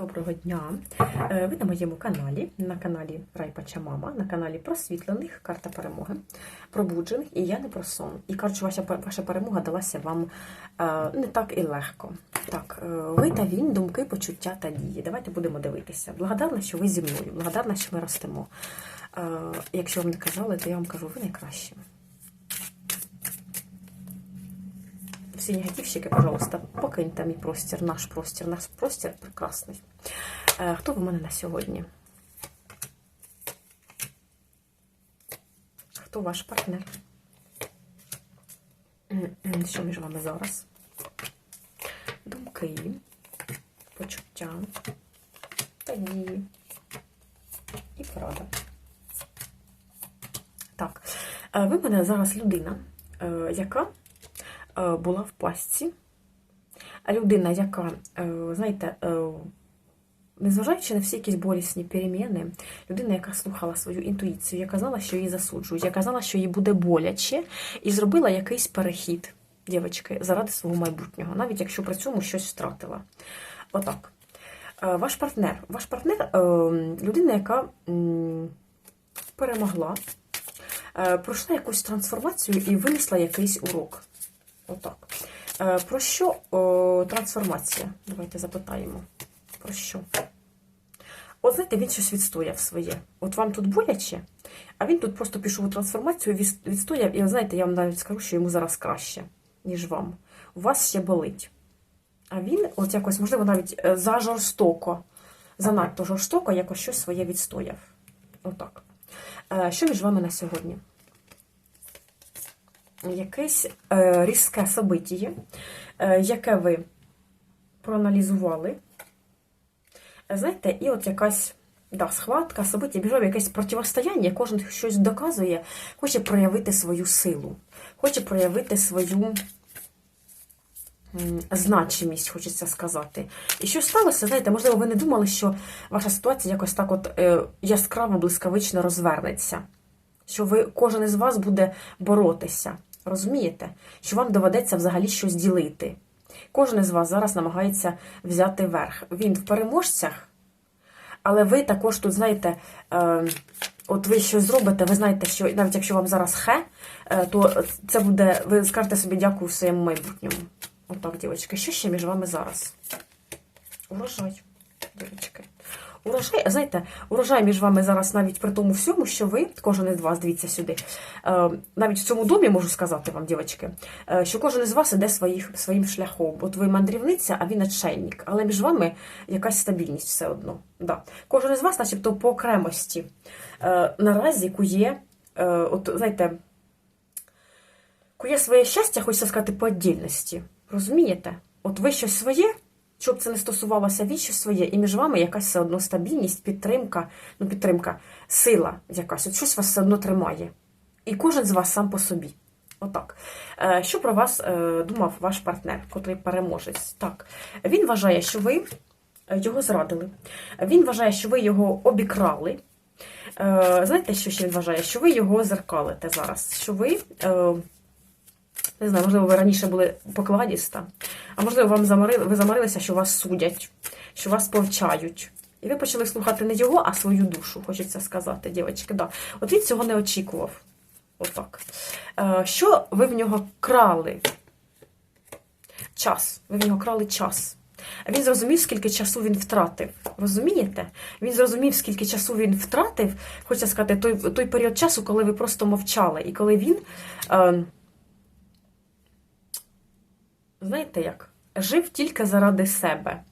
Доброго дня! Е, Ви на моєму каналі, на каналі Райпача Мама, на каналі просвітлених, карта перемоги, пробуджених, і я не про сон. І кажучи, ваша, ваша перемога далася вам е, не так і легко. Так, е, ви та він, думки, почуття та дії. Давайте будемо дивитися. Благодарна, що ви зі мною, благодарна, що ми ростемо. Якщо вам не казали, то я вам кажу, ви найкращі. Всі негативщики, пожалуйста, покиньте мій простір, наш простір, наш простір прекрасний. Е, Хто в мене на сьогодні? Хто ваш партнер? Що між вами зараз? Думки, почуття, та дії і порада. Так, е, ви мене зараз людина, е, яка була в пастці. Людина, яка, е, знаєте, е, незважаючи на всі якісь болісні переміни, людина, яка слухала свою інтуїцію, яка знала, що її засуджують, яка знала, що їй буде боляче, і зробила якийсь перехід, дівчатки, заради свого майбутнього, навіть якщо при цьому щось втратила. Отак. Е, Ваш партнер. Ваш партнер е, людина, яка перемогла, е, пройшла якусь трансформацію і винесла якийсь урок. Отак. Е, Про що о, трансформація? Давайте запитаємо. Про що? От знаєте, він щось відстояв своє. От вам тут боляче, а він тут просто пішов у трансформацію, відстояв, і знаєте, я вам навіть скажу, що йому зараз краще, ніж вам. У вас ще болить. А він, от якось, можливо, навіть е, за жорстоко, занадто жорстоко, якось щось своє відстояв. Отак. Е, Що між вами на сьогодні? Якесь е, різке событіє, е, яке ви проаналізували. Знаєте, і от якась да, схватка, собиття, біжав якесь противостояння, кожен щось доказує, хоче проявити свою силу, хоче проявити свою значимість, хочеться сказати. І що сталося, знаєте, можливо, ви не думали, що ваша ситуація якось так от е, яскраво, блискавично розвернеться. Що ви, кожен із вас буде боротися. Розумієте? Що вам доведеться взагалі щось ділити. Кожен із вас зараз намагається взяти верх. Він в переможцях, але ви також тут, знаєте, е, от ви щось зробите, ви знаєте, що навіть якщо вам зараз хе, е, то це буде, ви скажете собі дякую своєму майбутньому. Отак, дівчатки. Що ще між вами зараз? Урожай, дівчатки. Урожай, знаєте, урожай між вами зараз навіть при тому всьому, що ви, кожен із вас, дивіться сюди, е, навіть в цьому домі можу сказати вам, дівчатки, е, що кожен із вас іде своїх, своїм шляхом. От ви мандрівниця, а він отшельник. Але між вами якась стабільність все одно. Да. Кожен із вас, начебто, по окремості е, наразі кує, от, знаєте, кує своє щастя, хочеться сказати, по віддільності. Розумієте? От ви щось своє, щоб це не стосувалося він своє, і між вами якась все одно стабільність, підтримка, ну підтримка, сила якась, от щось вас все одно тримає. І кожен з вас сам по собі. Отак. Е, Що про вас е, думав ваш партнер, котрий переможець? Так, він вважає, що ви е, його зрадили. Він вважає, що ви його обікрали. Знаєте, що ще він вважає? Що ви його зеркалите зараз. Що ви. Не знаю, можливо, ви раніше були покладіста, а можливо, вам замарили, ви замарилися, що вас судять, що вас повчають. І ви почали слухати не його, а свою душу, хочеться сказати, дівчатки. Да. От він цього не очікував. Отак. Е, Що ви в нього крали? Час. Ви в нього крали час. Він зрозумів, скільки часу він втратив. Розумієте? Він зрозумів, скільки часу він втратив, хочеться сказати, той, той період часу, коли ви просто мовчали, і коли він. Е, знаєте як? Жив тільки заради себе.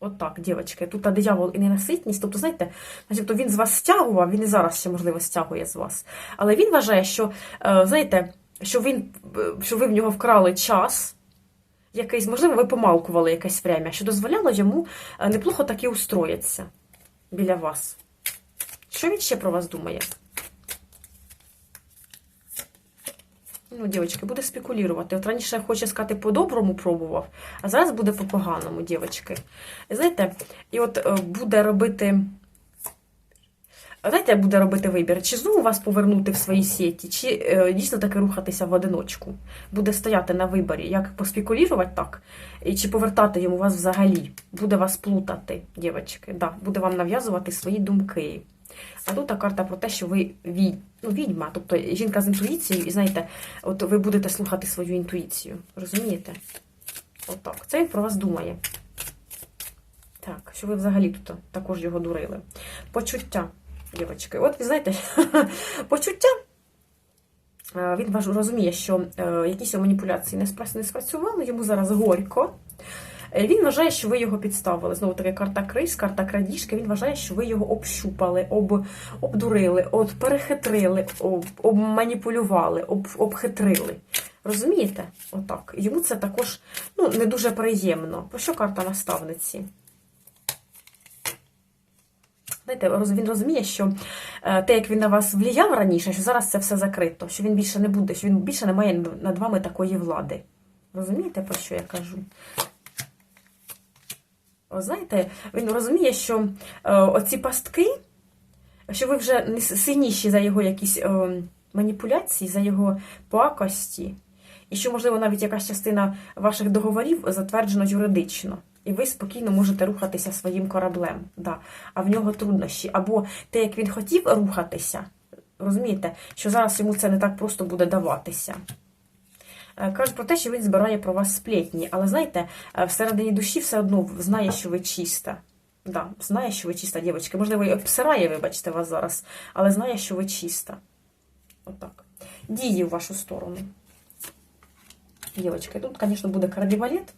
Отак, дівчатки. Тут диявол і ненаситність. Тобто, знаєте, начебто він з вас стягував, він і зараз ще, можливо, стягує з вас. Але він вважає, що, е, знаєте, що, він, е, що ви в нього вкрали час. Якийсь, можливо, ви помалкували якесь время, що дозволяло йому е, неплохо таки устроїтися біля вас. Що він ще про вас думає? Ну, дівчатки, буде спекулювати. От раніше хоче сказати, по-доброму пробував, а зараз буде по-поганому, дівчатки. Знаєте, і от е, буде робити. Знаєте, буде робити вибір, чи знову вас повернути в свої сіті, чи е, дійсно таки рухатися в одиночку. Буде стояти на виборі, як поспекулювати так, і чи повертати йому вас взагалі. Буде вас плутати, дівчатки. Да, буде вам нав'язувати свої думки. А тут карта про те, що ви від, ну, відьма, тобто жінка з інтуїцією, і знаєте, от ви будете слухати свою інтуїцію. Розумієте? Отак. Це він про вас думає. Так, що ви взагалі тут також його дурили. Почуття, дівчатки. От ви знаєте, почуття. е, Він розуміє, що е, якісь маніпуляції не спрацювали, йому зараз горько. Е, Він вважає, що ви його підставили. Знову таки карта криз, карта крадіжки. Він вважає, що ви його общупали, об, обдурили, от, перехитрили, об, обманіпулювали, об, обхитрили. Розумієте? Отак. Йому це також ну, не дуже приємно. Про що карта наставниці? Знаєте, він розуміє, що е, те, як він на вас влияв раніше, що зараз це все закрито, що він більше не буде, що він більше не має над вами такої влади. Розумієте, про що я кажу? О, знаєте, він розуміє, що е, оці пастки, що ви вже не сильніші за його якісь е, маніпуляції, за його пакості, і що, можливо, навіть якась частина ваших договорів затверджена юридично. І ви спокійно можете рухатися своїм кораблем. Да. А в нього труднощі. Або те, як він хотів рухатися, розумієте, що зараз йому це не так просто буде даватися. Е, Кажуть про те, що він збирає про вас сплетні, але знаєте, е, всередині душі все одно знає, що ви чиста. Да, знає, що ви чиста, дівчатка. Можливо, і обсирає, вибачте, вас зараз, але знає, що ви чиста. Отак. Дії в вашу сторону. Дівчатки, тут, звісно, буде кардівалет.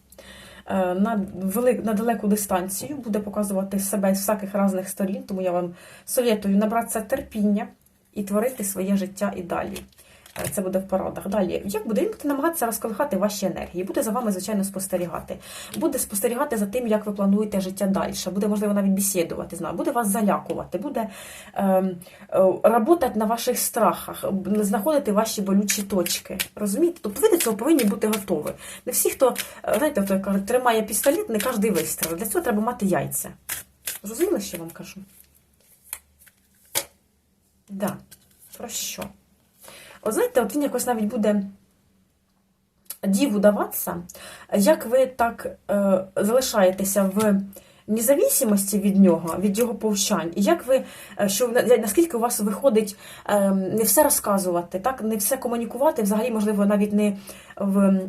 Е, На, велик, на далеку дистанцію буде показувати себе з всяких різних сторін, тому я вам советую набратися терпіння і творити своє життя і далі. Е, Це буде в порадах. Далі, як буде він буде намагатися розколихати ваші енергії, буде за вами, звичайно, спостерігати. Буде спостерігати за тим, як ви плануєте життя далі. Буде, можливо, навіть бесідувати, знаю, буде вас залякувати, буде ем, е, работати на ваших страхах, знаходити ваші болючі точки. Розумієте? Тобто ви до цього повинні бути готові. Не всі, хто, е, знаєте, хто тримає пістолет, не кожен вистріл. Для цього треба мати яйця. Зрозуміли, що я вам кажу? Да. Про що? От знаєте, от він якось навіть буде діву даватися, як ви так е, залишаєтеся в независимості від нього, від його повчань, і як ви, е, що наскільки у вас виходить е, не все розказувати, так, не все комунікувати, взагалі, можливо, навіть не в.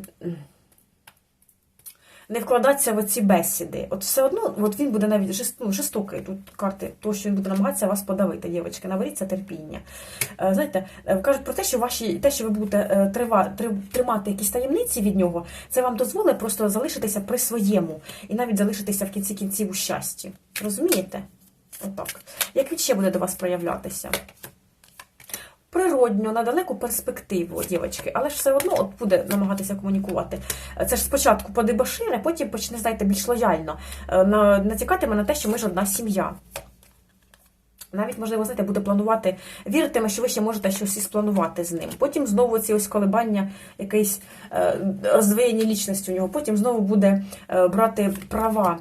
Не вкладатися в ці бесіди. От все одно, от він буде навіть жест, ну, жорстокий. Тут карти, то, що він буде намагатися вас подавити, дівчатки, наберіться терпіння. Е, Знаєте, е, кажуть про те, що ваші, те, що ви будете е, трива, три- тримати якісь таємниці від нього, це вам дозволить просто залишитися при своєму і навіть залишитися в кінці кінців у щасті. Розумієте? Отак. Як він ще буде до вас проявлятися? Природньо, на далеку перспективу, дівчатки, але ж все одно от буде намагатися комунікувати. Це ж спочатку подебошире, потім почне, знаєте, більш лояльно е, на- натякатиме на те, що ми ж одна сім'я. Навіть, можливо, знаєте, буде планувати, віритиме, що ви ще можете щось і спланувати з ним. Потім знову ці ось колебання, якесь е, роздвоєння лічності у нього. Потім знову буде е, брати права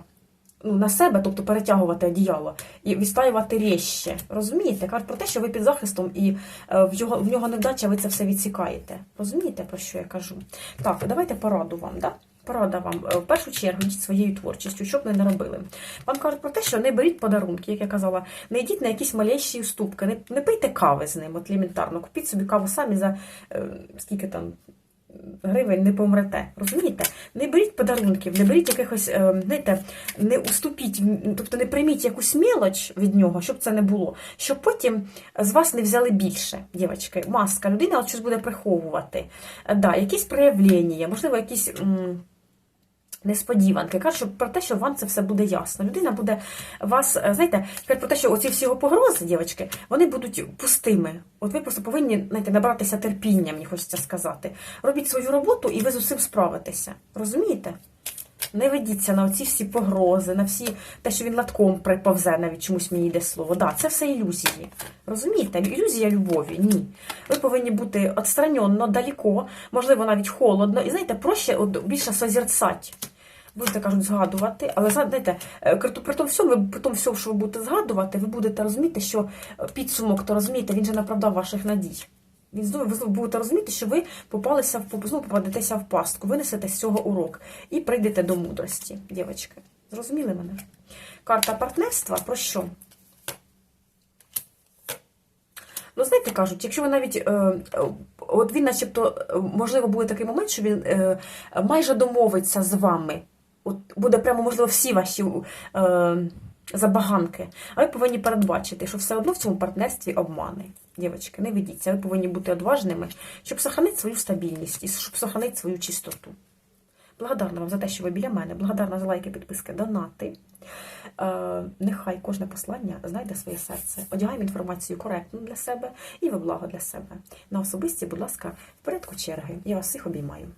ну, на себе, тобто перетягувати одіяло, і відстаювати ріжче. Розумієте? Кажуть про те, що ви під захистом, і е, в, його, в нього невдача, ви це все відсікаєте. Розумієте, про що я кажу? Так, давайте пораду вам, да? Порада вам Е, в першу чергу йдіть своєю творчістю, щоб ви не робили. Вам кажуть про те, що не беріть подарунки, як я казала, не йдіть на якісь малейші уступки, не, не пийте кави з ним, от елементарно. Купіть собі каву самі за е, скільки там гривень не помрете. Розумієте? Не беріть подарунків, не беріть якихось, е, знаєте, не уступіть, тобто не прийміть якусь мілоч від нього, щоб це не було, щоб потім з вас не взяли більше, дівчатки. Маска, людина щось буде приховувати. Е, Да, якісь проявлення, можливо, якісь. Несподіванки, кажуть про те, що вам це все буде ясно. Людина буде вас, е, знаєте, кажуть про те, що оці всі погрози, дівчатки, вони будуть пустими. От ви просто повинні знаєте, набратися терпіння, мені хочеться сказати. Робіть свою роботу і ви з усім справитеся. Розумієте? Не ведіться на оці всі погрози, на всі те, що він латком приповзе, навіть чомусь мені йде слово. Да, це все ілюзії. Розумієте? Ілюзія любові. Ні. Ви повинні бути відстраненно, далеко, можливо, навіть холодно. І знаєте, проще більше созерцать. Будете, кажуть, згадувати, але знаєте, е, при тому всьому, при тому всьому, що ви будете згадувати, ви будете розуміти, що е, підсумок, то розумієте, він же не оправдав ваших надій. Він знову будете розуміти, що ви попалися в знову попадетеся в пастку, винесете з цього урок і прийдете до мудрості, дівчатки. Зрозуміли мене? Карта партнерства про що? Ну, знаєте, кажуть, якщо ви навіть. Е, от він, начебто, е, можливо, буде такий момент, що він е, майже домовиться з вами. От буде прямо, можливо, всі ваші е, забаганки. А ви повинні передбачити, що все одно в цьому партнерстві обмани. Дівчатки, не ведіться, ви повинні бути одважними, щоб сохранити свою стабільність і щоб сохранити свою чистоту. Благодарна вам за те, що ви біля мене. Благодарна за лайки, підписки, донати. Е, нехай кожне послання знайде своє серце. Одягаємо інформацію коректно для себе і во благо для себе. На особисті, будь ласка, в порядку черги. Я вас всіх обіймаю.